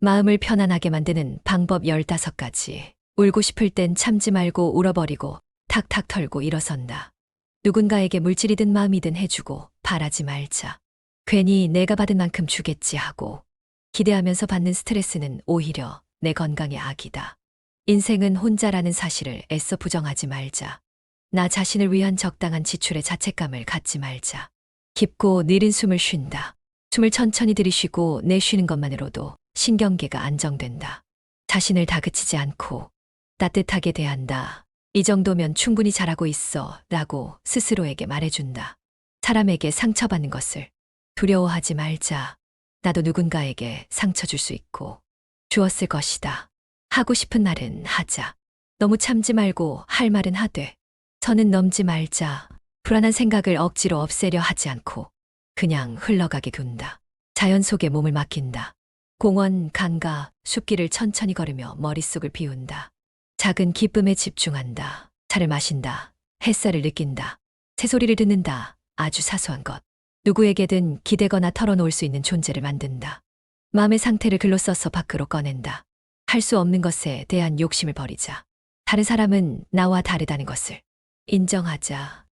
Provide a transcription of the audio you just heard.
마음을 편안하게 만드는 방법 15가지. 울고 싶을 땐 참지 말고 울어버리고 탁탁 털고 일어선다. 누군가에게 물질이든 마음이든 해주고 바라지 말자. 괜히 내가 받은 만큼 주겠지 하고 기대하면서 받는 스트레스는 오히려 내 건강에 악이다. 인생은 혼자라는 사실을 애써 부정하지 말자. 나 자신을 위한 적당한 지출의 자책감을 갖지 말자. 깊고 느린 숨을 쉰다. 숨을 천천히 들이쉬고 내쉬는 것만으로도 신경계가 안정된다. 자신을 다그치지 않고 따뜻하게 대한다. 이 정도면 충분히 잘하고 있어 라고 스스로에게 말해준다. 사람에게 상처받는 것을 두려워하지 말자. 나도 누군가에게 상처 줄 수 있고 주었을 것이다. 하고 싶은 말은 하자. 너무 참지 말고 할 말은 하되 선은 넘지 말자. 불안한 생각을 억지로 없애려 하지 않고 그냥 흘러가게 둔다. 자연 속에 몸을 맡긴다. 공원, 강가, 숲길을 천천히 걸으며 머릿속을 비운다. 작은 기쁨에 집중한다. 차를 마신다. 햇살을 느낀다. 새소리를 듣는다. 아주 사소한 것. 누구에게든 기대거나 털어놓을 수 있는 존재를 만든다. 마음의 상태를 글로 써서 밖으로 꺼낸다. 할 수 없는 것에 대한 욕심을 버리자. 다른 사람은 나와 다르다는 것을 인정하자.